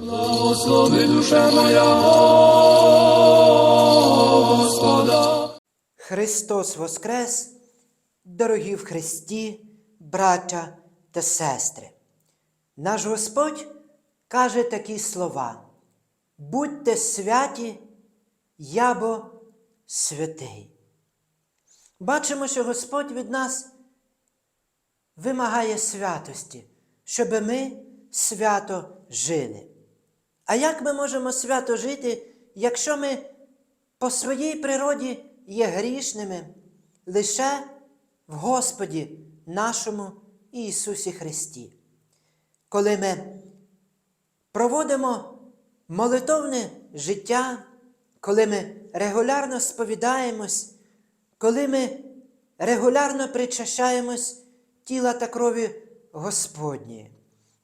Благослови душа моя Господа. Христос Воскрес, дорогі в Христі, браття та сестри. Наш Господь каже такі слова: Будьте святі, я бо святий. Бачимо, що Господь від нас вимагає святості, щоб ми свято жили. А як ми можемо свято жити, якщо ми по своїй природі є грішними лише в Господі нашому Ісусі Христі? Коли ми проводимо молитовне життя, коли ми регулярно сповідаємось, коли ми регулярно причащаємось тіла та крові Господні,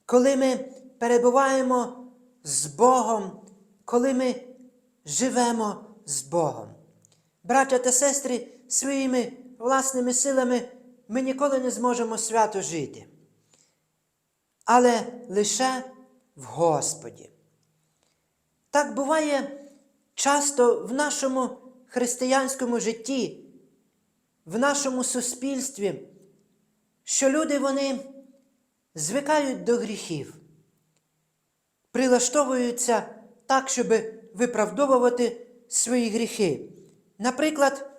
коли ми перебуваємо з Богом, коли ми живемо з Богом. Браття та сестри, своїми власними силами ми ніколи не зможемо свято жити, але лише в Господі. Так буває часто в нашому християнському житті, в нашому суспільстві, що люди вони звикають до гріхів, прилаштовуються так, щоб виправдовувати свої гріхи. Наприклад,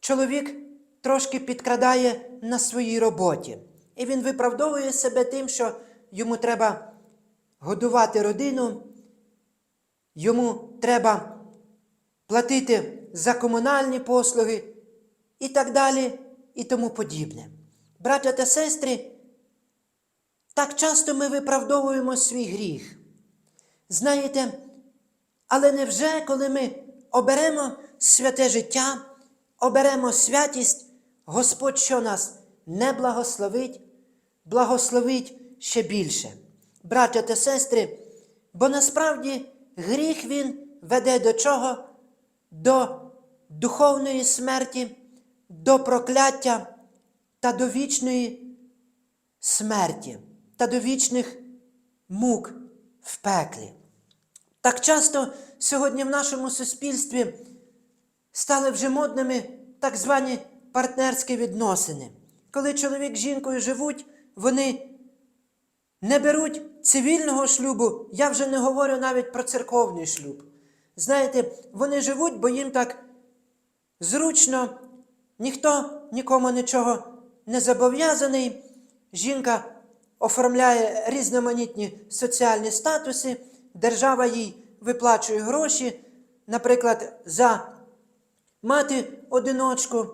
чоловік трошки підкрадає на своїй роботі, і він виправдовує себе тим, що йому треба годувати родину, йому треба платити за комунальні послуги і так далі, і тому подібне. Браття та сестри, так часто ми виправдовуємо свій гріх. Знаєте, але невже, коли ми оберемо святе життя, оберемо святість, Господь що нас не благословить, благословить ще більше. Браття та сестри, бо насправді гріх він веде до чого? До духовної смерті, до прокляття та до вічної смерті та до вічних мук в пеклі. Так часто сьогодні в нашому суспільстві стали вже модними так звані партнерські відносини. Коли чоловік з жінкою живуть, вони не беруть цивільного шлюбу, я вже не говорю навіть про церковний шлюб. Знаєте, вони живуть, бо їм так зручно, ніхто нікому нічого не зобов'язаний. Жінка оформляє різноманітні соціальні статуси, держава їй виплачує гроші, наприклад, за мати-одиночку,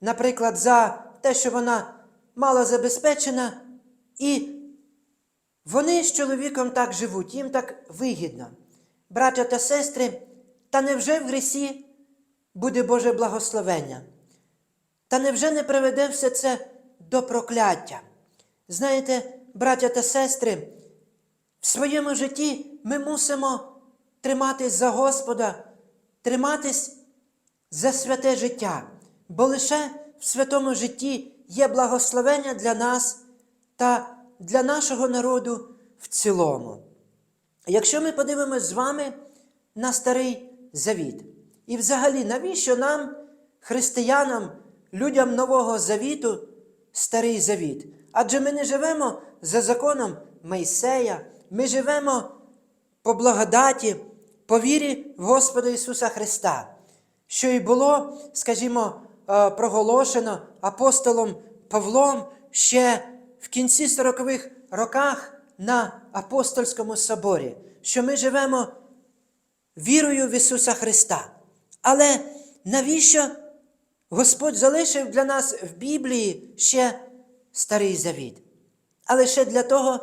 наприклад, за те, що вона мало забезпечена, і вони з чоловіком так живуть, їм так вигідно. Браття та сестри, та невже в грісі буде Боже благословення? Та невже не приведе все це до прокляття? Знаєте, браття та сестри, в своєму житті ми мусимо триматись за Господа, триматись за святе життя, бо лише в святому житті є благословення для нас та для нашого народу в цілому. Якщо ми подивимось з вами на старий завіт, і взагалі, навіщо нам, християнам, людям Нового Завіту, старий завіт? Адже ми не живемо за законом Мойсея, ми живемо по благодаті, по вірі в Господа Ісуса Христа, що і було, скажімо, е, проголошено апостолом Павлом ще в кінці 40-х роках на апостольському соборі, що ми живемо вірою в Ісуса Христа. Але навіщо Господь залишив для нас в Біблії ще Старий Завіт? А лише для того,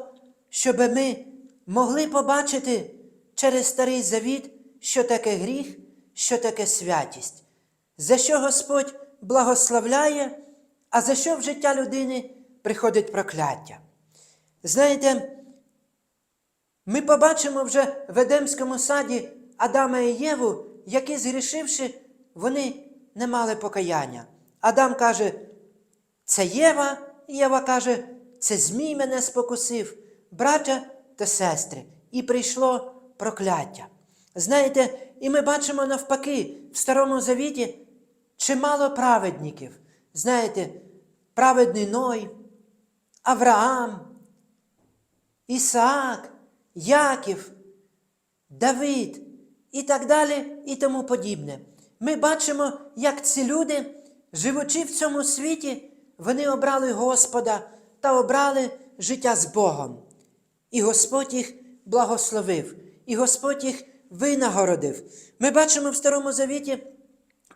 щоб ми могли побачити через Старий Завіт, що таке гріх, що таке святість, за що Господь благословляє, а за що в життя людини приходить прокляття. Знаєте, ми побачимо вже в Едемському саді Адама і Єву, які, згрішивши, вони не мали покаяння. Адам каже, це Єва, Єва каже, це Змій мене спокусив, браття та сестри. і прийшло прокляття. Знаєте, і ми бачимо навпаки в Старому Завіті чимало праведників. Знаєте, праведний Ной, Авраам, Ісаак, Яків, Давид і так далі, і тому подібне. Ми бачимо, як ці люди, живучи в цьому світі, вони обрали Господа та обрали життя з Богом. І Господь їх благословив, і Господь їх винагородив. Ми бачимо в Старому Завіті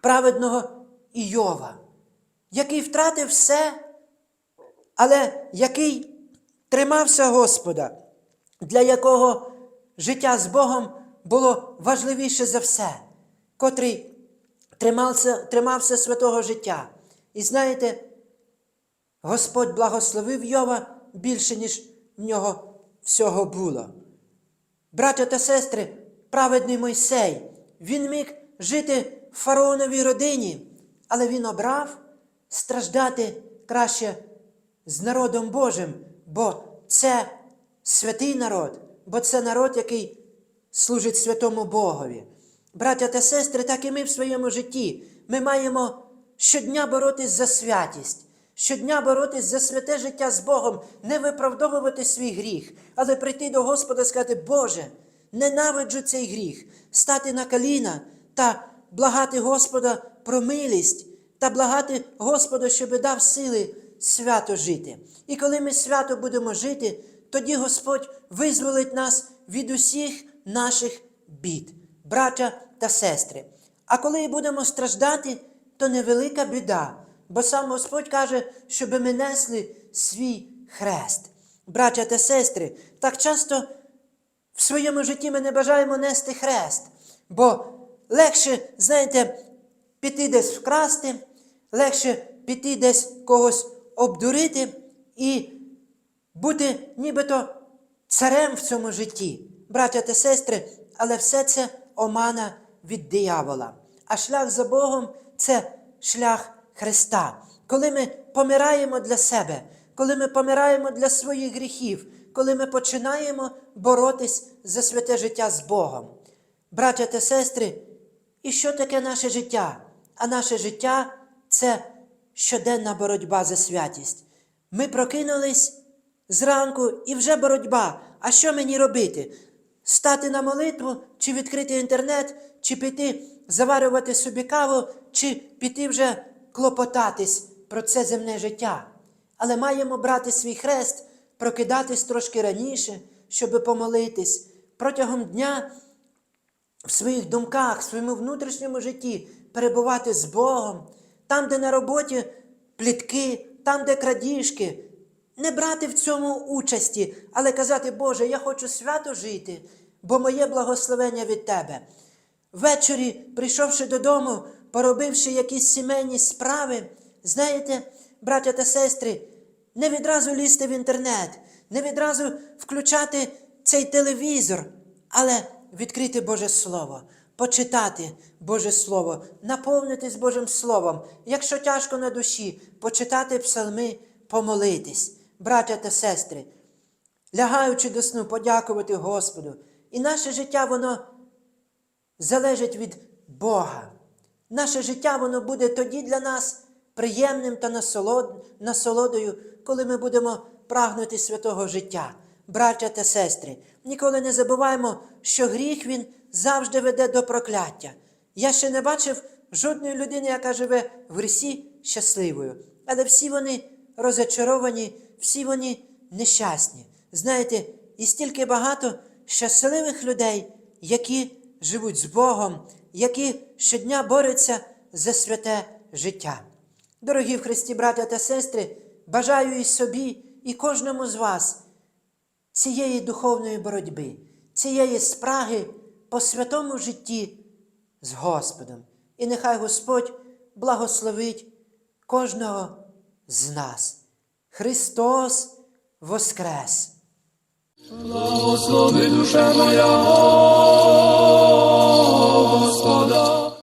праведного Іова, який втратив все, але який тримався Господа, для якого життя з Богом було важливіше за все, котрий тримався, тримався святого життя. І знаєте, Господь благословив Йова більше, ніж в нього всього було. Браття та сестри, праведний Мойсей, він міг жити в фараоновій родині, але він обрав страждати краще з народом Божим, бо це святий народ, бо це народ, який служить святому Богові. Браття та сестри, так і ми в своєму житті. Ми маємо щодня боротись за святість, щодня боротись за святе життя з Богом, не виправдовувати свій гріх, але прийти до Господа і сказати, Боже, ненавиджу цей гріх, стати на коліна та благати Господа про милість та благати Господа, щоб дав сили свято жити. І коли ми свято будемо жити, тоді Господь визволить нас від усіх наших бід, браття та сестри. А коли будемо страждати, то невелика біда, бо сам Господь каже, щоб ми несли свій хрест. Браття та сестри, так часто в своєму житті ми не бажаємо нести хрест, бо легше, знаєте, піти десь вкрасти, легше піти десь когось обдурити і бути нібито царем в цьому житті. Браття та сестри, але все це омана від диявола. А шлях за Богом це шлях Христа. Коли ми помираємо для себе, коли ми помираємо для своїх гріхів, коли ми починаємо боротись за святе життя з Богом. Браття та сестри, і що таке наше життя? А наше життя це щоденна боротьба за святість. Ми прокинулись зранку і вже боротьба. А що мені робити? Стати на молитву, чи відкрити інтернет, чи піти заварювати собі каву, чи піти вже клопотатись про це земне життя. Але маємо брати свій хрест, прокидатись трошки раніше, щоб помолитись. Протягом дня в своїх думках, в своєму внутрішньому житті перебувати з Богом, там, де на роботі плітки, там, де крадіжки, не брати в цьому участі, але казати, Боже, я хочу свято жити, бо моє благословення від Тебе. Ввечері, прийшовши додому, поробивши якісь сімейні справи, знаєте, браття та сестри, не відразу лізти в інтернет, не відразу включати цей телевізор, але відкрити Боже Слово, почитати Боже Слово, наповнитись Божим Словом. Якщо тяжко на душі, почитати псалми, помолитись, браття та сестри, лягаючи до сну, подякувати Господу. І наше життя, воно залежить від Бога. Наше життя воно буде тоді для нас приємним та насолод... насолодою, коли ми будемо прагнути святого життя. Браття та сестри, ніколи не забуваємо, що гріх він завжди веде до прокляття. Я ще не бачив жодної людини, яка живе в грісі щасливою. Але всі вони розочаровані, всі вони нещасні. Знаєте, і стільки багато щасливих людей, які живуть з Богом, які щодня борються за святе життя. Дорогі в Христі, браття та сестри, бажаю і собі, і кожному з вас цієї духовної боротьби, цієї спраги по святому житті з Господом. І нехай Господь благословить кожного з нас. Христос Воскрес! Благослови душа моя,